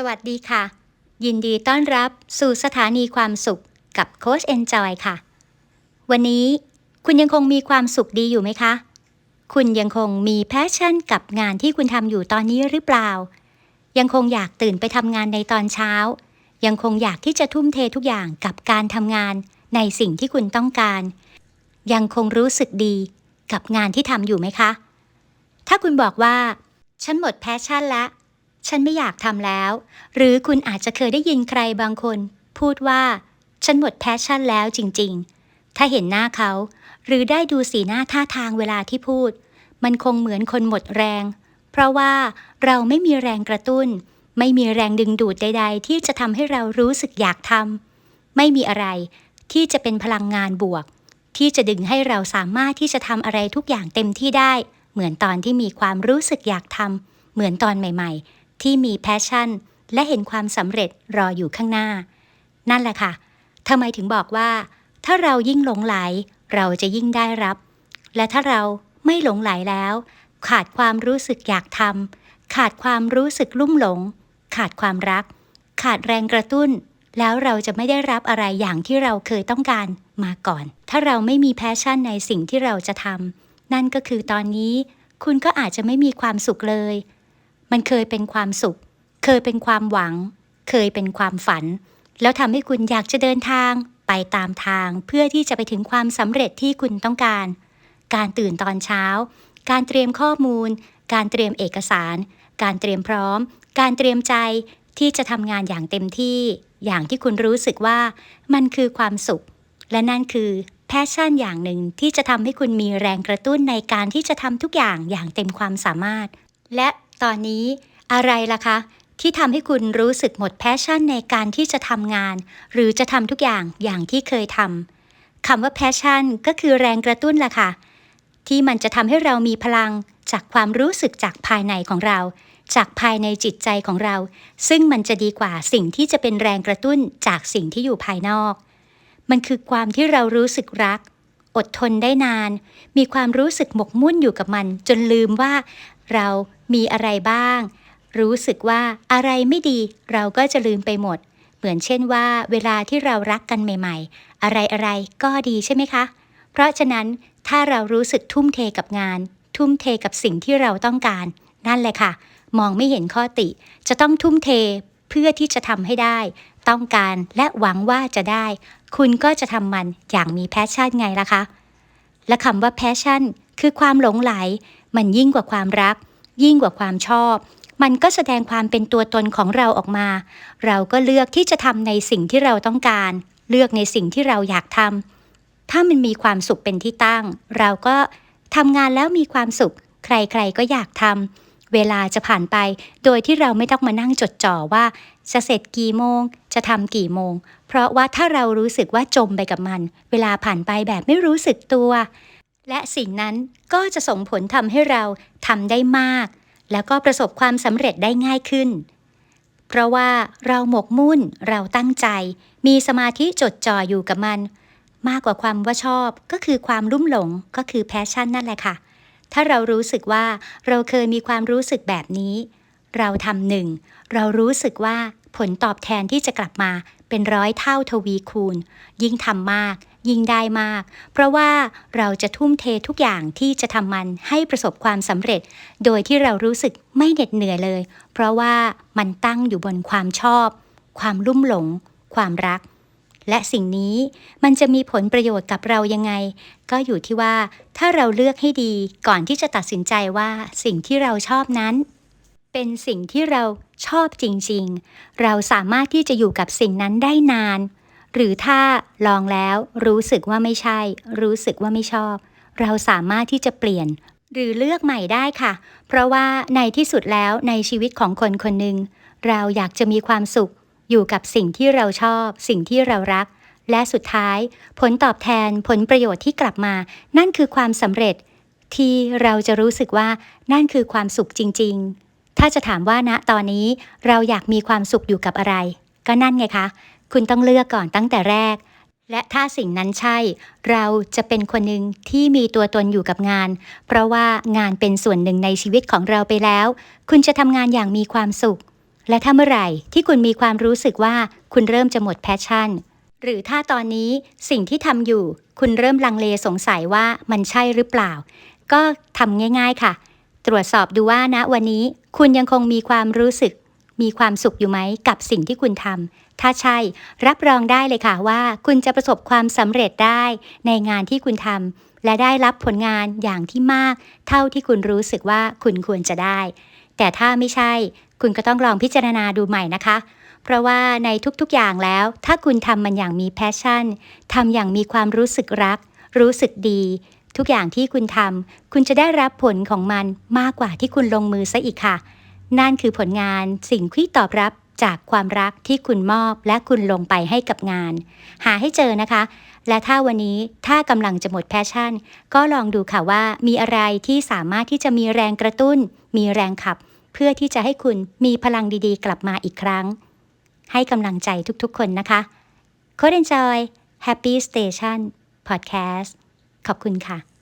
สวัสดีค่ะ ยินดีต้อนรับสู่สถานีความสุขกับโค้ชเอนจอยค่ะ วันนี้คุณยังคงมีความสุขดีอยู่ไหมคะ คุณยังคงมีแพชชั่นกับงานที่คุณทำอยู่ตอนนี้หรือเปล่า ยังคงอยากตื่นไปทำงานในตอนเช้า ยังคงอยากที่จะทุ่มเททุกอย่างกับการทำงานในสิ่งที่คุณต้องการ ยังคงรู้สึกดีกับงานที่ทำอยู่ไหมคะ ถ้าคุณบอกว่า ฉันหมดแพชชั่นแล้ว ฉันไม่อยากทำแล้ว หรือคุณอาจจะเคยได้ยินใครบางคน พูดว่า ฉันหมดแพชชั่นแล้วจริง ๆ ถ้าเห็นหน้าเขา หรือได้ดูสีหน้าท่าทางเวลาที่พูด มันคงเหมือนคนหมดแรง เพราะว่าเราไม่มีแรงกระตุ้น ไม่มีแรงดึงดูดใด ๆ ที่จะทำให้เรารู้สึกอยากทำไม่มีอะไรที่จะเป็นพลังงานบวก ที่จะดึงให้เราสามารถที่จะทำอะไรทุกอย่างเต็มที่ได้ เหมือนตอนที่มีความรู้สึกอยากทำเหมือนตอนใหม่ ๆ ที่มีแพชชั่น และเห็นความสำเร็จรออยู่ข้างหน้า นั่นแหละค่ะทำไมถึงบอกว่า ถ้าเรายิ่งหลงไหล เราจะยิ่งได้รับ และถ้าเราไม่หลงไหลแล้ว ขาดความรู้สึกอยากทำขาดความรู้สึกลุ่มหลง ขาดความรัก ขาดแรงกระตุ้น แล้วเราจะไม่ได้รับอะไรอย่างที่เราเคยต้องการมาก่อน ถ้าเราไม่มีแพชชั่นในสิ่งที่เราจะทำนั่นก็คือตอนนี้คุณก็อาจจะไม่มีความสุขเลย มันเคยเป็นความสุข เคยเป็นความหวัง เคยเป็นความฝัน แล้วทำให้คุณอยากจะเดินทาง ไปตามทางเพื่อที่จะไปถึงความสำเร็จที่คุณต้องการ การตื่นตอนเช้า การเตรียมข้อมูล การเตรียมเอกสาร การเตรียมพร้อม การเตรียมใจที่จะทำงานอย่างเต็มที่ อย่างที่คุณรู้สึกว่า มันคือความสุข และนั่นคือแพชชั่นอย่างหนึ่งที่จะทำให้คุณมีแรงกระตุ้นในการที่จะทำทุกอย่างอย่างเต็มความสามารถ และ ตอนนี้อะไรล่ะคะ ที่ทำให้คุณรู้สึกหมดแพชชั่นในการที่จะทำงาน หรือจะทำทุกอย่างอย่างที่เคยทำคำว่าแพชชั่นก็คือแรงกระตุ้นล่ะค่ะ ที่มันจะทำให้เรามีพลังจากความรู้สึกจากภายในของเรา จากภายในจิตใจของเรา ซึ่งมันจะดีกว่าสิ่งที่จะเป็นแรงกระตุ้นจากสิ่งที่อยู่ภายนอก มันคือความที่เรารู้สึกรัก อดทนได้นาน มีความรู้สึกหมกมุ่นอยู่กับมัน จนลืมว่า เรามีอะไรบ้าง รู้สึกว่าอะไรไม่ดี เราก็จะลืมไปหมด เหมือนเช่นว่า เวลาที่เรารักกันใหม่ ๆ อะไรอะไรก็ดีใช่ไหมคะ เพราะฉะนั้นถ้าเรารู้สึกทุ่มเทกับงาน ทุ่มเทกับสิ่งที่เราต้องการ นั่นแหละค่ะ มองไม่เห็นข้อติ จะต้องทุ่มเทเพื่อที่จะทำให้ได้ ต้องการและหวังว่าจะได้ คุณก็จะทำมันอย่างมีแพชชั่นไงล่ะคะและคำว่าแพชชั่นคือความหลงไหล มันยิ่งกว่าความรัก ยิ่งกว่าความชอบ มันก็แสดงความเป็นตัวตนของเราออกมา เราก็เลือกที่จะทำในสิ่งที่เราต้องการ เลือกในสิ่งที่เราอยากทำถ้ามันมีความสุขเป็นที่ตั้ง เราก็ทำงานแล้วมีความสุข ใครๆก็อยากทำเวลาจะผ่านไปโดยที่เราไม่ต้องมานั่งจดจ่อว่าจะเสร็จกี่โมง จะทำกี่โมง เพราะว่าถ้าเรารู้สึกว่าจมไปกับมัน เวลาผ่านไปแบบไม่รู้สึกตัว และสิ่งนั้นก็จะส่งผลทำให้เราทำได้มาก แล้วก็ประสบความสำเร็จได้ง่ายขึ้น เพราะว่าเราหมกมุ่นเราตั้งใจ มีสมาธิจดจ่ออยู่กับมัน มากกว่าความว่าชอบ ก็คือความลุ่มหลงก็คือแพชชั่นนั่นแหละค่ะ ถ้าเรารู้สึกว่าเราเคยมีความรู้สึกแบบนี้ เราทำหนึ่งเรารู้สึกว่าผลตอบแทนที่จะกลับมาเป็นร้อยเท่าทวีคูณ ยิ่งทำมาก ยิ่งได้มาก เพราะว่าเราจะทุ่มเททุกอย่างที่จะทำมันให้ประสบความสำเร็จ โดยที่เรารู้สึกไม่เหน็ดเหนื่อยเลย เพราะว่ามันตั้งอยู่บนความชอบ ความลุ่มหลง ความรัก และสิ่งนี้มันจะมีผลประโยชน์กับเรายังไง ก็อยู่ที่ว่าถ้าเราเลือกให้ดีก่อนที่จะตัดสินใจว่าสิ่งที่เราชอบนั้น เป็นสิ่งที่เราชอบจริง ๆ เราสามารถที่จะอยู่กับสิ่งนั้นได้นาน หรือถ้าลองแล้วรู้สึกว่าไม่ใช่ รู้สึกว่าไม่ชอบ เราสามารถที่จะเปลี่ยน หรือเลือกใหม่ได้ค่ะ เพราะว่าในที่สุดแล้วในชีวิตของคนคนหนึ่งเราอยากจะมีความสุข อยู่กับสิ่งที่เราชอบ สิ่งที่เรารัก และสุดท้าย ผลตอบแทนผลประโยชน์ที่กลับมา นั่นคือความสำเร็จ ที่เราจะรู้สึกว่านั่นคือความสุขจริง ๆ ถ้าจะถามว่าณตอนนี้เราอยากมีความสุขอยู่กับอะไร ก็นั่นไงคะ คุณต้องเลือกก่อนตั้งแต่แรก และถ้าสิ่งนั้นใช่ เราจะเป็นคนหนึ่งที่มีตัวตนอยู่กับงาน เพราะว่างานเป็นส่วนหนึ่งในชีวิตของเราไปแล้ว คุณจะทำงานอย่างมีความสุข และถ้าเมื่อไหร่ที่คุณมีความรู้สึกว่าคุณเริ่มจะหมดแพชชั่น หรือถ้าตอนนี้สิ่งที่ทำอยู่ คุณเริ่มลังเลสงสัยว่ามันใช่หรือเปล่า ก็ทำง่าย ๆค่ะ ตรวจสอบดูว่าณวันนี้ คุณยังคงมีความรู้สึก มีความสุขอยู่ไหมกับสิ่งที่คุณทำถ้าใช่ รับรองได้เลยค่ะว่า คุณจะประสบความสำเร็จได้ในงานที่คุณทำและได้รับผลงานอย่างที่มาก เท่าที่คุณรู้สึกว่าคุณควรจะได้ แต่ถ้าไม่ใช่ คุณก็ต้องลองพิจารณาดูใหม่นะคะ เพราะว่าในทุกๆอย่างแล้ว ถ้าคุณทำมันอย่างมีแพชชั่นทำอย่างมีความรู้สึกรัก รู้สึกดีทุกอย่างที่คุณทำ คุณจะได้รับผลของมันมากกว่าที่คุณลงมือซะอีกค่ะ นั่นคือผลงานสิ่งที่ตอบรับจากความรักที่คุณมอบและคุณลงไปให้กับงาน หาให้เจอนะคะ และถ้าวันนี้ถ้ากำลังจะหมดแพชชั่น ก็ลองดูค่ะว่ามีอะไรที่สามารถที่จะมีแรงกระตุ้น มีแรงขับ เพื่อที่จะให้คุณมีพลังดีๆ กลับมาอีกครั้ง ให้กำลังใจทุกๆคนนะคะโค้ด Enjoy Happy Station Podcast ขอบคุณค่ะ